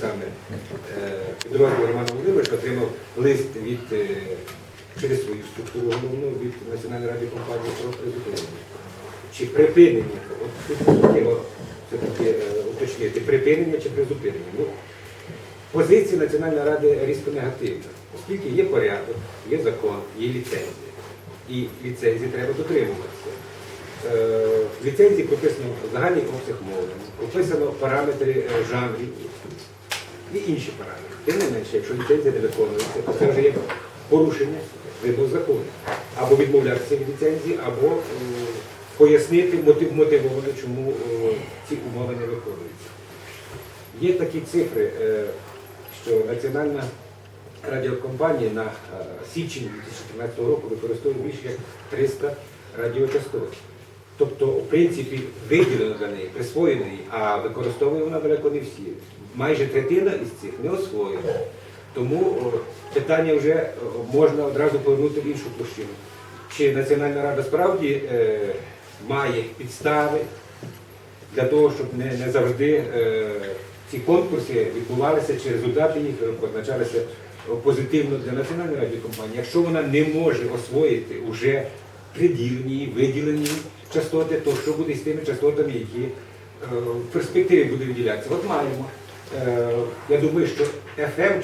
саме е, підрозділ Романа Володимировича отримав лист від е, через свою структуру головну від Національної ради компанії про призупинення. Чи припинення? От тут важливо все-таки е, уточнити, припинення чи призупинення. Ну, Позиція Національної ради різко негативна, оскільки є порядок, є закон, є ліцензія. І ліцензії треба дотримуватися. В ліцензії прописано загальний обсяг мовлення, прописано параметри жанрів і інші параметри. Тим не менше, якщо ліцензія не виконується, то це вже є порушення вимог закону. Або відмовлятися від ліцензії, або пояснити мотив, мотивовано, чому е, ці умови не виконуються. Є такі цифри, е, що Національна радіокомпанія на е, січень 2014 року використовує більше як 300 радіочастот. Тобто, в принципі, виділено для неї, присвоєно їй, а використовує вона далеко не всі. Майже третина із цих не освоєна. Тому питання вже можна одразу повернути в іншу площину. Чи Національна рада справді е, має підстави для того, щоб не, не завжди е, ці конкурси відбувалися чи результати їх позначалися позитивно для національної радіокомпанії. Якщо вона не може освоїти вже приділені, виділені частоти, то що буде з тими частотами, які е, в перспективі буде виділятися? От маємо. Е, я думаю, що FM